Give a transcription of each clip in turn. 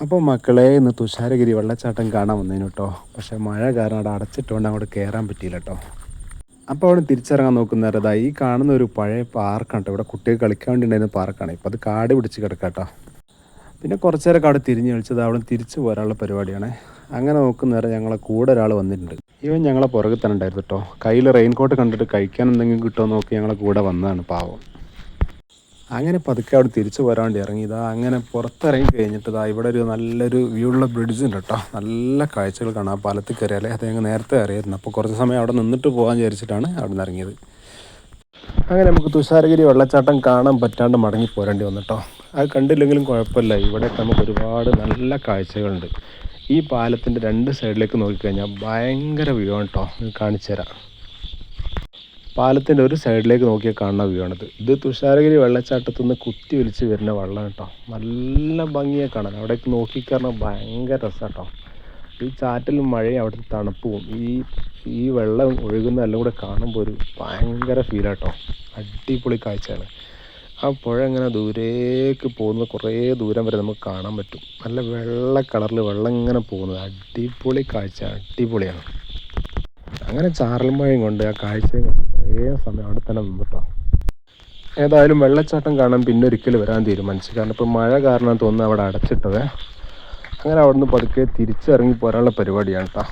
അപ്പോൾ മക്കളെ ഇന്ന് തുഷാരഗിരി വെള്ളച്ചാട്ടം കാണാൻ വന്നതിന് കേട്ടോ പക്ഷേ മഴ കാരണം അവിടെ അടച്ചിട്ടുകൊണ്ട് അങ്ങോട്ട് കയറാൻ പറ്റിയില്ല കേട്ടോ അപ്പോൾ അവിടെ തിരിച്ചിറങ്ങാൻ നോക്കുന്നേരം ഈ കാണുന്ന ഒരു പഴയ പാർക്കാണ് കേട്ടോ ഇവിടെ കുട്ടികൾ കളിക്കാൻ വേണ്ടി ഉണ്ടായിരുന്ന പാർക്കാണ്. ഇപ്പോൾ അത് കാട് പിടിച്ച് കിടക്കാട്ടോ പിന്നെ കുറച്ച് നേരമൊക്കെ അവിടെ തിരിഞ്ഞ് കളിച്ചത് അവിടെ തിരിച്ചു പോരാനുള്ള പരിപാടിയാണ്. അങ്ങനെ നോക്കുന്ന നോക്കുന്നേരം ഞങ്ങളെ കൂടെ ഒരാൾ വന്നിട്ടുണ്ട്. ഇവൻ ഞങ്ങളെ പുറകെ തന്നെ ഉണ്ടായിരുന്നു കേട്ടോ കയ്യിൽ റെയിൻകോട്ട് കണ്ടിട്ട് കഴിക്കാൻ എന്തെങ്കിലും കിട്ടുമോ നോക്കി ഞങ്ങളെ കൂടെ വന്നതാണ് പാവം. അങ്ങനെ പതുക്കെ അവിടെ തിരിച്ചു പോരാൻ വേണ്ടി ഇറങ്ങി. ഇതാ അങ്ങനെ പുറത്തിറങ്ങി കഴിഞ്ഞിട്ട് ഇതാ ഇവിടെ ഒരു നല്ലൊരു വ്യൂ ഉള്ള ബ്രിഡ്ജ് ഉണ്ട് കേട്ടോ നല്ല കാഴ്ചകൾ കാണാം. ആ പാലത്തിൽ കയറിയാലേ അത് ഞങ്ങൾ നേരത്തെ അറിയായിരുന്നു. അപ്പോൾ കുറച്ച് സമയം അവിടെ നിന്നിട്ട് പോകാൻ വിചാരിച്ചിട്ടാണ് അവിടെ നിന്ന് ഇറങ്ങിയത്. അങ്ങനെ നമുക്ക് തുഷാരഗിരി വെള്ളച്ചാട്ടം കാണാൻ പറ്റാണ്ട് മടങ്ങി പോരേണ്ടി വന്നിട്ടോ അത് കണ്ടില്ലെങ്കിലും കുഴപ്പമില്ല. ഇവിടെ നമുക്ക് ഒരുപാട് നല്ല കാഴ്ചകളുണ്ട്. ഈ പാലത്തിന്റെ രണ്ട് സൈഡിലേക്ക് നോക്കിക്കഴിഞ്ഞാൽ ഭയങ്കര വ്യൂ ആണ് കേട്ടോ കാണിച്ചു തരാം പാലത്തിന്റെ ഒരു സൈഡിലേക്ക് നോക്കിയാൽ കാണുന്ന വ്യൂ ആണിത്. ഇത് തുഷാരഗിരി വെള്ളച്ചാട്ടത്തു നിന്ന് കുത്തി ഒലിച്ച് വരുന്ന വെള്ളം കേട്ടോ നല്ല ഭംഗിയെ കാണാൻ. അവിടേക്ക് നോക്കിക്കാരണം ഭയങ്കര രസം കേട്ടോ ഈ ചാറ്റൽ മഴയും അവിടുത്തെ തണുപ്പും ഈ ഈ വെള്ളം ഒഴുകുന്ന എല്ലാം കൂടെ കാണുമ്പോൾ ഒരു ഭയങ്കര ഫീലാട്ടോ അടിപൊളി കാഴ്ചയാണ്. ആ പുഴ ഇങ്ങനെ ദൂരേക്ക് പോകുന്നത് കുറേ ദൂരം വരെ നമുക്ക് കാണാൻ പറ്റും. നല്ല വെള്ള കളറിൽ വെള്ളം ഇങ്ങനെ പോകുന്നത്. അടിപൊളി കാഴ്ച. അടിപൊളിയാണ്. അങ്ങനെ ചാറൽ മഴയും കൊണ്ട് ആ കാഴ്ചയും കുറേ സമയം അവിടെ തന്നെ നിന്നിട്ടോ. ഏതായാലും വെള്ളച്ചാട്ടം കാണാൻ പിന്നെ ഒരിക്കൽ വരാൻ തീരുമാനിച്ചു. കാരണം ഇപ്പോൾ മഴ കാരണം തോന്നുന്നു അവിടെ അടച്ചിട്ടത്. അങ്ങനെ അവിടെ നിന്ന് പതുക്കെ തിരിച്ചിറങ്ങി പോരാനുള്ള പരിപാടിയാണ് കേട്ടോ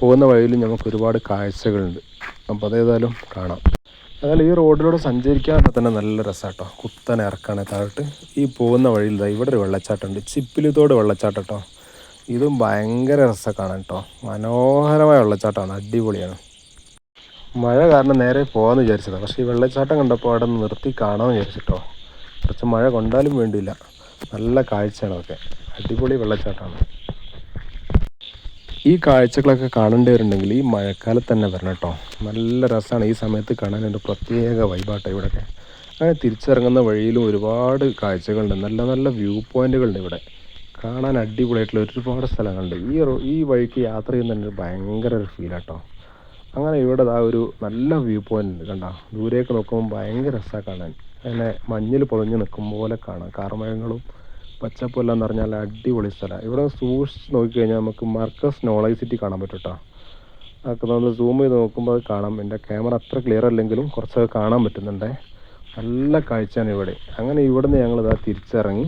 പോകുന്ന വഴിയിൽ നമുക്ക് ഒരുപാട് കാഴ്ചകളുണ്ട്. അപ്പോൾ അതേതായാലും കാണാം. അതായത് ഈ റോഡിലൂടെ സഞ്ചരിക്കാൻ തന്നെ നല്ല രസമാട്ടോ കുത്തനെ ഇറക്കാണ് താഴോട്ട്. ഈ പോകുന്ന വഴിയിൽ ഇതാ ഇവിടെ ഒരു വെള്ളച്ചാട്ടമുണ്ട്. ചിപ്പിലിത്തോട് വെള്ളച്ചാട്ടം കേട്ടോ ഇതും ഭയങ്കര രസമാണ് കാണാൻ കേട്ടോ മനോഹരമായ വെള്ളച്ചാട്ടമാണ്. അടിപൊളിയാണ്. മഴ കാരണം നേരെ പോകാമെന്ന് വിചാരിച്ചതാണ് പക്ഷേ ഈ വെള്ളച്ചാട്ടം കണ്ടപ്പോൾ അവിടെ നിർത്തി കാണാമെന്ന് വിചാരിച്ചിട്ടോ. കുറച്ച് മഴ കൊണ്ടാലും വേണ്ടിയില്ല. നല്ല കാഴ്ചയാണ് അതൊക്കെ അടിപൊളി വെള്ളച്ചാട്ടമാണ് ഈ കാഴ്ചകളൊക്കെ കാണേണ്ടവരുണ്ടെങ്കിൽ ഈ മഴക്കാലത്ത് തന്നെ വരണം കേട്ടോ. നല്ല രസമാണ് ഈ സമയത്ത് കാണാൻ ഒരു പ്രത്യേക വൈബാട്ടോ ഇവിടെയൊക്കെ അങ്ങനെ തിരിച്ചിറങ്ങുന്ന വഴിയിലും ഒരുപാട് കാഴ്ചകളുണ്ട്. നല്ല നല്ല വ്യൂ പോയിന്റുകളുണ്ട് ഇവിടെ. കാണാൻ അടിപൊളിയായിട്ടുള്ള ഒരുപാട് സ്ഥലങ്ങളുണ്ട്. ഈ ഈ വഴിക്ക് യാത്ര ചെയ്യുന്നതിന് ഭയങ്കര ഒരു ഫീലാട്ടോ അങ്ങനെ ഇവിടെ ആ ഒരു നല്ല വ്യൂ പോയിന്റ് ഉണ്ട് കണ്ടോ. ദൂരേക്ക് നോക്കുമ്പോൾ ഭയങ്കര രസമാണ് കാണാൻ. അങ്ങനെ മഞ്ഞിൽ പൊളിഞ്ഞ് നിൽക്കും പോലെ കാണാം. കാർമേഘങ്ങളും പച്ചപ്പും എല്ലാം നിറഞ്ഞാൽ അടിപൊളി സ്ഥലമാണ് ഇവിടെ സൂക്ഷിച്ച് നോക്കിക്കഴിഞ്ഞാൽ നമുക്ക് മർക്കസ് നോളജ് സിറ്റി കാണാൻ പറ്റും കേട്ടോ അതൊക്കെ നമ്മൾ സൂം ചെയ്ത് നോക്കുമ്പോൾ അത് കാണാം. എന്റെ ക്യാമറ അത്ര ക്ലിയർ അല്ലെങ്കിലും കുറച്ചൊക്കെ കാണാൻ പറ്റുന്നുണ്ടേ. നല്ല കാഴ്ചയാണ് ഇവിടെ. അങ്ങനെ ഇവിടുന്ന് ഞങ്ങൾ ഇതാ തിരിച്ചിറങ്ങി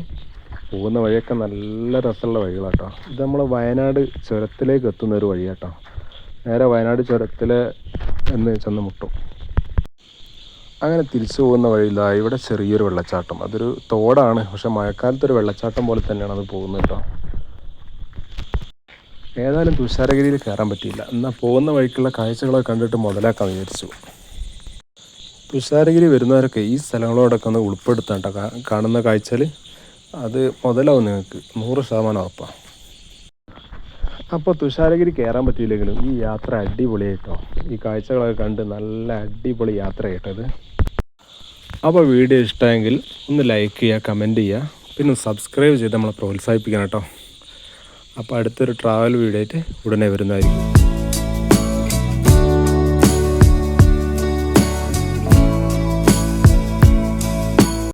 പോകുന്ന വഴിയൊക്കെ നല്ല രസമുള്ള വഴികളാട്ടോ ഇത് നമ്മൾ വയനാട് ചുരത്തിലേക്ക് എത്തുന്ന ഒരു വഴിയാട്ടോ നേരെ വയനാട് ചുരത്തിൽ എന്ന് ചെന്ന് മുട്ടും. അങ്ങനെ തിരിച്ചു പോകുന്ന വഴിയില്ല ഇവിടെ ചെറിയൊരു വെള്ളച്ചാട്ടം. അതൊരു തോടാണ്. പക്ഷെ മഴക്കാലത്തൊരു വെള്ളച്ചാട്ടം പോലെ തന്നെയാണ് അത് പോകുന്നത് കേട്ടോ. ഏതായാലും തുഷാരഗിരിയിൽ കയറാൻ പറ്റിയില്ല. എന്നാൽ പോകുന്ന വഴിക്കുള്ള കാഴ്ചകളൊക്കെ കണ്ടിട്ട് മുതലാക്കാൻ വിചാരിച്ചു. തുഷാരഗിരി വരുന്നവരൊക്കെ ഈ സ്ഥലങ്ങളോടൊക്കെ ഒന്ന് ഉൾപ്പെടുത്താം കാണുന്ന കാഴ്ചയിൽ അത് മുതലാവും നിങ്ങൾക്ക്. നൂറ് ശതമാനം ഉറപ്പാണ് അപ്പോൾ തുഷാരഗിരി കയറാൻ പറ്റിയില്ലെങ്കിലും ഈ യാത്ര അടിപൊളിയായിട്ടോ ഈ കാഴ്ചകളൊക്കെ കണ്ട് നല്ല അടിപൊളി യാത്ര കേട്ടത്. അപ്പോൾ വീഡിയോ ഇഷ്ടമെങ്കിൽ ഒന്ന് ലൈക്ക് ചെയ്യുക കമന്റ് ചെയ്യുക പിന്നെ സബ്സ്ക്രൈബ് ചെയ്ത് നമ്മളെ പ്രോത്സാഹിപ്പിക്കണം കേട്ടോ. അപ്പോൾ അടുത്തൊരു ട്രാവൽ വീഡിയോ ആയിട്ട് ഉടനെ വരുന്നതായിരിക്കും.